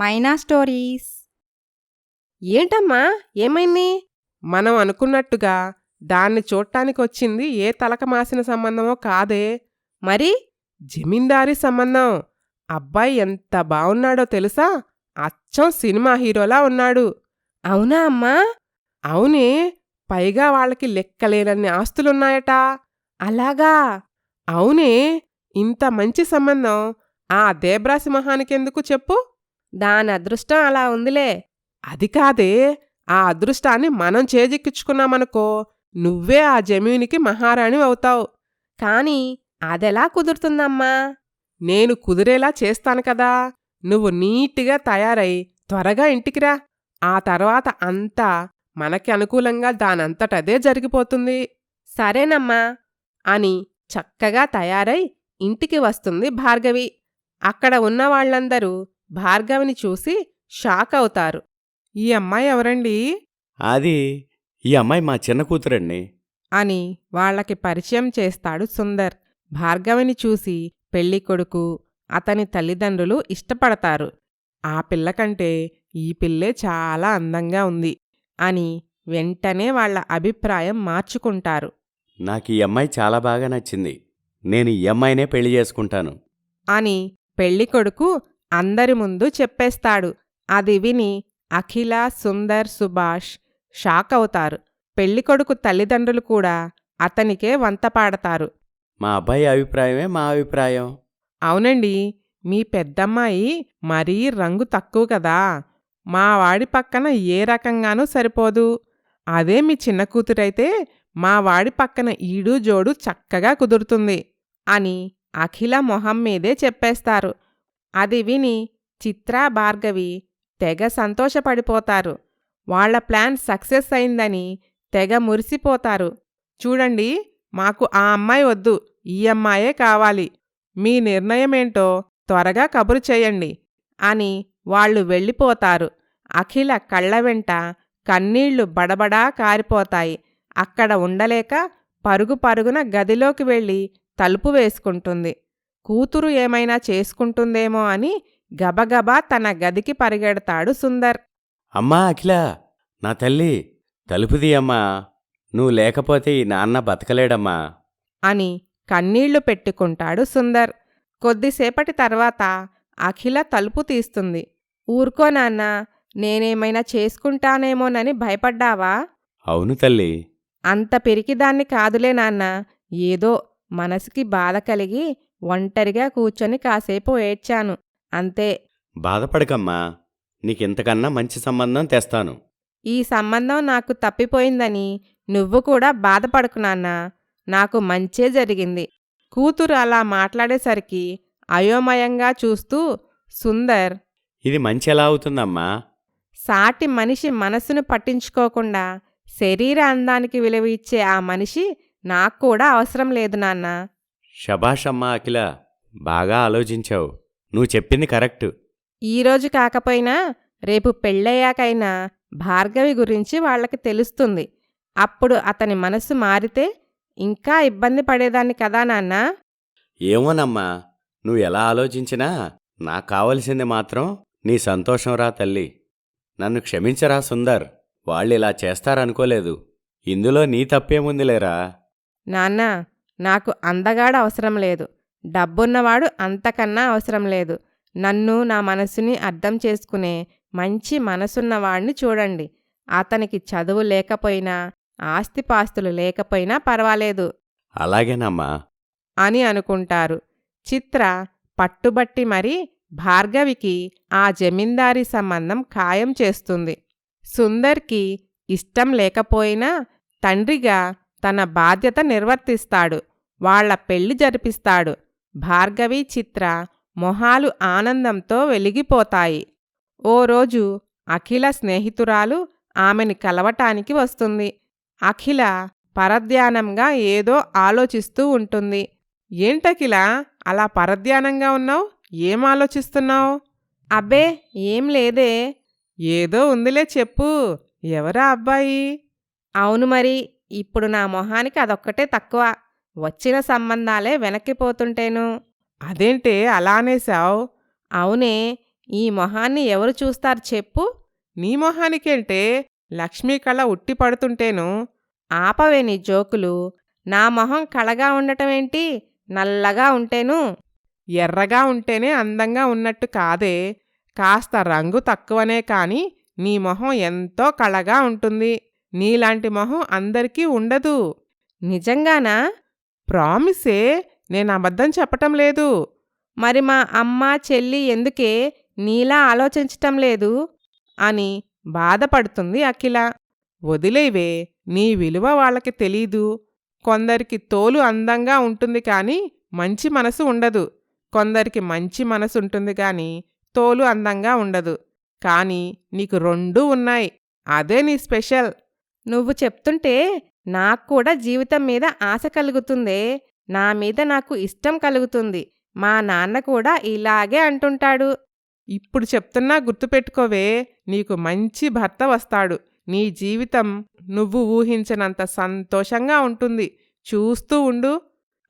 మైనా stories ఏంటమ్మా? ఏమైంది? మనం అనుకున్నట్టుగా దాన్ని చూడటానికొచ్చింది ఏ తలక మాసిన సంబంధమో కాదే. మరి జమీందారీ సంబంధం. అబ్బాయి ఎంత బావున్నాడో తెలుసా? అచ్చం సినిమా హీరోలా ఉన్నాడు. అవునా అమ్మా? అవునే. పైగా వాళ్ళకి లెక్కలేనన్ని ఆస్తులున్నాయట. అలాగా? అవునే. ఇంత మంచి సంబంధం. ఆ దేబ్రాసి మహానికెందుకు చెప్పు? దాని అదృష్టం అలా ఉందిలే. అది కాదే ఆ అదృష్టాన్ని మనం చేజిక్కించుకున్నామనుకో నువ్వే ఆ జమీనికి మహారాణి అవుతావు. కాని అదెలా కుదురుతుందమ్మా? నేను కుదిరేలా చేస్తాను కదా. నువ్వు నీట్గా తయారై త్వరగా ఇంటికిరా ఆ తర్వాత అంతా మనకి అనుకూలంగా దానంతటదే జరిగిపోతుంది. సరేనమ్మా అని చక్కగా తయారై ఇంటికి వస్తుంది భార్గవి. అక్కడ ఉన్న వాళ్ళందరూ భార్గవిని చూసి షాక్ అవుతారు ఈ అమ్మాయి ఎవరండి? అది ఈ అమ్మాయి మా చిన్న కూతురండి. అని వాళ్ళకి పరిచయం చేస్తాడు సుందర్. భార్గవిని చూసి పెళ్ళికొడుకు అతని తల్లిదండ్రులు ఇష్టపడతారు. ఆ పిల్లకంటే ఈ పిల్లే చాలా అందంగా ఉంది అని వెంటనే వాళ్ళ అభిప్రాయం మార్చుకుంటారు. నాకు ఈ అమ్మాయి చాలా బాగా నచ్చింది. నేను ఈ అమ్మాయినే పెళ్ళి చేసుకుంటాను. అని పెళ్ళికొడుకు అందరి ముందు చెప్పేస్తాడు. అది విని అఖిల సుందర్ సుభాష్ షాక్ అవుతారు పెళ్ళికొడుకు తల్లిదండ్రులు కూడా అతనికే వంతపాడతారు మా అబ్బాయి అభిప్రాయమే మా అభిప్రాయం. అవునండి. మీ పెద్దమ్మాయి మరీ రంగు తక్కువ కదా. మా వాడి పక్కన ఏ రకంగానూ సరిపోదు. అదే మీ చిన్న కూతురైతే మా వాడి పక్కన ఈడు జోడు చక్కగా కుదురుతుంది అని అఖిల మొహం మీదే చెప్పేస్తారు. అది విని చిత్రా భార్గవి తెగ సంతోషపడిపోతారు. వాళ్ళ ప్లాన్ సక్సెస్ అయిందని తెగ మురిసిపోతారు. చూడండి మాకు ఆ అమ్మాయి వద్దు ఈ అమ్మాయే కావాలి. మీ నిర్ణయమేంటో త్వరగా కబురు చేయండి అని వాళ్ళు వెళ్ళిపోతారు. అఖిల కళ్ళ వెంట కన్నీళ్ళు బడబడా కారిపోతాయి. అక్కడ ఉండలేక పరుగు పరుగున గదిలోకి వెళ్ళి తలుపు వేసుకుంటుంది. కూతురు ఏమైనా చేసుకుంటుందేమో అని గబగబా తన గదికి పరిగెడతాడు సుందర్. అమ్మా అఖిల నా తల్లి తలుపుది అమ్మా. నువ్వు లేకపోతే ఈ నాన్న బతకలేడమ్మా. అని కన్నీళ్ళు పెట్టుకుంటాడు సుందర్. కొద్దిసేపటి తర్వాత అఖిల తలుపు తీస్తుంది. ఊరుకో నాన్న నేనేమైనా చేసుకుంటానేమోనని భయపడ్డావా? అవును తల్లి. అంత పిరికిదాన్ని కాదులే నాన్న ఏదో మనసుకి బాధ కలిగి ఒంటరిగా కూర్చొని కాసేపు ఏడ్చాను. అంతే. బాధపడకమ్మా. నీకింతకన్నా మంచి సంబంధం తెస్తాను. ఈ సంబంధం నాకు తప్పిపోయిందని నువ్వు కూడా బాధపడకు నాన్నా. నాకు మంచే జరిగింది. కూతురు అలా మాట్లాడేసరికి అయోమయంగా చూస్తూ సుందర్. ఇది మంచి ఎలా అవుతుందమ్మా? సాటి మనిషి మనసును పట్టించుకోకుండా శరీర అందానికి విలువ ఇచ్చే ఆ మనిషి నాకు కూడా అవసరం లేదు నాన్న. షబాష్ అమ్మా అఖిల బాగా ఆలోచించావు. నువ్వు చెప్పింది కరెక్ట్. ఈరోజు కాకపోయినా రేపు పెళ్ళయ్యాకైనా భార్గవి గురించి వాళ్ళకి తెలుస్తుంది. అప్పుడు అతని మనసు మారితే ఇంకా ఇబ్బంది పడేదాన్ని కదా నాన్నా. ఏమోనమ్మా నువ్వు ఎలా ఆలోచించినా నాకు కావలసింది మాత్రం నీ సంతోషం రా తల్లి. నన్ను క్షమించరా సుందర్ వాళ్ళు ఇలా చేస్తారనుకోలేదు. ఇందులో నీ తప్పేముందిలేరా? నాన్న నాకు అందగాడు అవసరం లేదు. డబ్బున్నవాడు అంతకన్నా అవసరం లేదు. నన్ను నా మనసుని అర్థం చేసుకునే మంచి మనసున్నవాడిని చూడండి. అతనికి చదువు లేకపోయినా ఆస్తిపాస్తులు లేకపోయినా పర్వాలేదు. అలాగేనమ్మా. అని అనుకుంటారు. చిత్ర పట్టుబట్టి మరి భార్గవికి ఆ జమీందారీ సంబంధం ఖాయం చేస్తుంది. సుందర్కి ఇష్టం లేకపోయినా తండ్రిగా తన బాధ్యత నిర్వర్తిస్తాడు వాళ్ళ పెళ్ళి జరిపిస్తాడు. భార్గవి చిత్ర మొహాలు ఆనందంతో వెలిగిపోతాయి. ఓ రోజు అఖిల స్నేహితురాలు ఆమెని కలవటానికి వస్తుంది. అఖిల పరధ్యానంగా ఏదో ఆలోచిస్తూ ఉంటుంది. ఏంటఖిల అలా పరధ్యానంగా ఉన్నావు? ఏం ఆలోచిస్తున్నావు? అబ్బే ఏం లేదే. ఏదో ఉందిలే చెప్పు. ఎవరా అబ్బాయి? అవును మరి. ఇప్పుడు నా మొహానికి అదొక్కటే తక్కువ. వచ్చిన సంబంధాలే వెనక్కిపోతుంటేను అదేంటే అలానేశావు అవునే ఈ మొహాన్ని ఎవరు చూస్తారు చెప్పు. నీ మొహానికేంటే లక్ష్మీ కళ ఉట్టి పడుతుంటేను. ఆపవే నీ జోకులు. నా మొహం కళగా ఉండటమేంటి? నల్లగా ఉంటేను. ఎర్రగా ఉంటేనే అందంగా ఉన్నట్టు కాదే. కాస్త రంగు తక్కువనే కాని నీ మొహం ఎంతో కళగా ఉంటుంది. నీలాంటి మొహం అందరికీ ఉండదు. నిజంగానా? ప్రామిసే నేను అబద్ధం చెప్పటం లేదు. మరి మా అమ్మ చెల్లి ఎందుకే నీలా ఆలోచించటం లేదు? అని బాధపడుతుంది అఖిల. వదిలేవే నీ విలువ వాళ్ళకి తెలీదు. కొందరికి తోలు అందంగా ఉంటుంది కాని మంచి మనసు ఉండదు. కొందరికి మంచి మనసు ఉంటుంది కానీ తోలు అందంగా ఉండదు. కానీ నీకు రెండూ ఉన్నాయి. అదే నీ స్పెషల్. నువ్వు చెప్తుంటే నాకు కూడా జీవితం మీద ఆశ కలుగుతుందే. నా మీద నాకు ఇష్టం కలుగుతుంది. మా నాన్న కూడా ఇలాగే అంటుంటాడు. ఇప్పుడు చెప్తున్నా గుర్తుపెట్టుకోవే నీకు మంచి భర్త వస్తాడు. నీ జీవితం నువ్వు ఊహించినంత సంతోషంగా ఉంటుంది. చూస్తూ ఉండు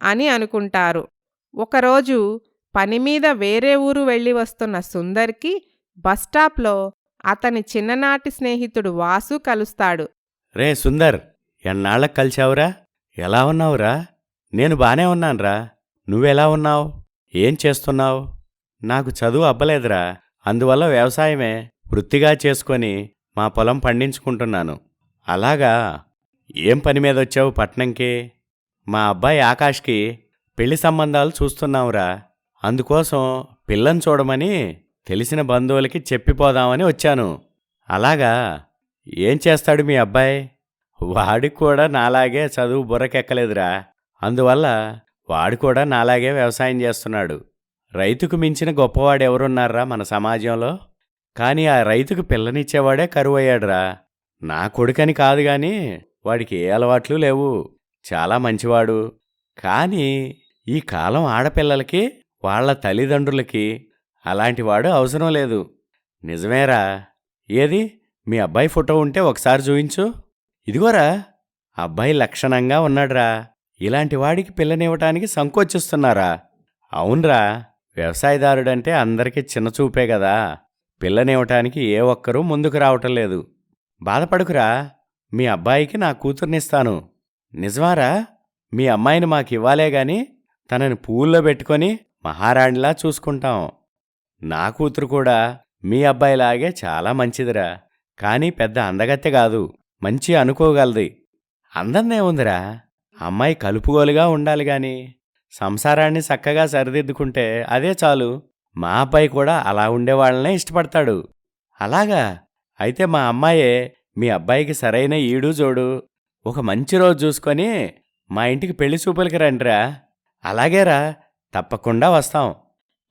అని అనుకుంటారు. ఒకరోజు పనిమీద వేరే ఊరు వెళ్ళి వస్తున్న సుందర్కి బస్టాప్లో అతని చిన్ననాటి స్నేహితుడు వాసు కలుస్తాడు. రే సుందర్ ఎన్నాళ్ళకు కలిశావురా? ఎలా ఉన్నావురా? నేను బానే ఉన్నాన్రా. నువ్వెలా ఉన్నావు? ఏం చేస్తున్నావు? నాకు చదువు అబ్బలేదురా. అందువల్ల వ్యవసాయమే. వృత్తిగా చేసుకొని మా పొలం పండించుకుంటున్నాను. అలాగా? ఏం పని మీద వచ్చావు పట్నంకి? మా అబ్బాయి ఆకాష్కి పెళ్ళి సంబంధాలు చూస్తున్నావురా. అందుకోసం పిల్లని చూడమని తెలిసిన బంధువులకి చెప్పిపోదామని వచ్చాను. అలాగా? ఏం చేస్తాడు మీ అబ్బాయి? వాడికి కూడా నాలాగే చదువు బుర్రకెక్కలేదురా. అందువల్ల వాడు కూడా నాలాగే వ్యవసాయం చేస్తున్నాడు. రైతుకు మించిన గొప్పవాడు ఎవరున్నారా మన సమాజంలో? కానీ ఆ రైతుకు పిల్లనిచ్చేవాడే కరువయ్యాడురా. నా కొడుకని కాదు గాని వాడికి ఏ అలవాట్లు లేవు. చాలా మంచివాడు. కానీ ఈ కాలం ఆడపిల్లలకి వాళ్ళ తల్లిదండ్రులకి అలాంటి వాడు అవసరం లేదు. నిజమేరా? ఏది? మీ అబ్బాయి ఫోటో ఉంటే ఒకసారి చూయించు. ఇదిగోరా అబ్బాయి లక్షణంగా ఉన్నాడురా. ఇలాంటి వాడికి పిల్లనివ్వటానికి సంకోచిస్తున్నారా? అవునరా వ్యవసాయదారుడంటే అందరికీ చిన్నచూపే కదా పిల్లనివ్వటానికి ఏ ఒక్కరూ ముందుకు రావటం లేదు. బాధపడుకురా మీ అబ్బాయికి నా కూతుర్నిస్తాను. నిజమారా మీ అమ్మాయిని మాకివ్వాలే గాని తనని పూల్లో పెట్టుకొని మహారాణిలా చూసుకుంటాం. నా కూతురు కూడా మీ అబ్బాయిలాగే చాలా మంచిదిరా. కానీ పెద్ద అందగత్తె కాదు. మంచి అనుకోగలది. అందందే ఉందిరా అమ్మాయి కలుపుగోలుగా ఉండాలి గాని సంసారాన్ని చక్కగా సరిదిద్దుకుంటే అదే చాలు. మా అబ్బాయి కూడా అలా ఉండేవాళ్ళనే ఇష్టపడతాడు. అలాగా? అయితే మా అమ్మాయే మీ అబ్బాయికి సరైన ఈడు జోడు. ఒక మంచి రోజు చూసుకొని మా ఇంటికి పెళ్ళి చూపులకి రండిరా. అలాగేరా తప్పకుండా వస్తాం.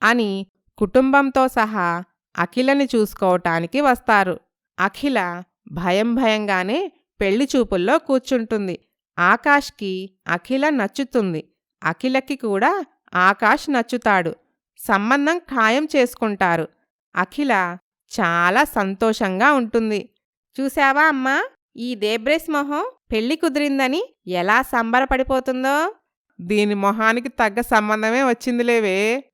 అని కుటుంబంతో సహా అఖిలని చూసుకోవటానికి వస్తారు. అఖిల భయం భయంగానే పెళ్ళి చూపుల్లో కూర్చుంటుంది. ఆకాష్కి అఖిల నచ్చుతుంది. అఖిలకి కూడా ఆకాష్ నచ్చుతాడు. సంబంధం ఖాయం చేసుకుంటారు. అఖిల చాలా సంతోషంగా ఉంటుంది. చూశావా అమ్మా? ఈ దేబ్రేస్ మొహం పెళ్ళి కుదిరిందని ఎలా సంబరపడిపోతుందో? దీని మొహానికి తగ్గ సంబంధమే వచ్చిందిలేవే.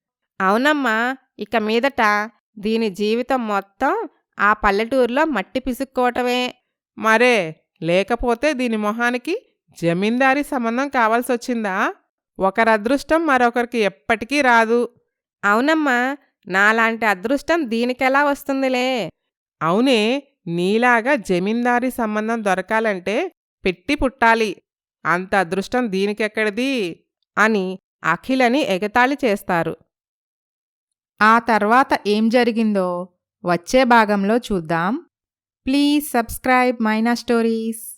అవునమ్మా ఇక మీదట దీని జీవితం మొత్తం ఆ పల్లెటూరులో మట్టి పిసుక్కోవటమే. మరే లేకపోతే దీని మొహానికి జమీందారీ సంబంధం కావాల్సొచ్చిందా? ఒకరి అదృష్టం మరొకరికి ఎప్పటికీ రాదు. అవునమ్మా నాలాంటి అదృష్టం దీనికెలా వస్తుందిలే? అవునే నీలాగా జమీందారీ సంబంధం దొరకాలంటే పెట్టి పుట్టాలి. అంత అదృష్టం దీనికెక్కడిది? అని అఖిలని ఎగతాళి చేస్తారు. ఆ తర్వాత ఏం జరిగిందో వచ్చే భాగంలో చూద్దాం. Please subscribe Maina stories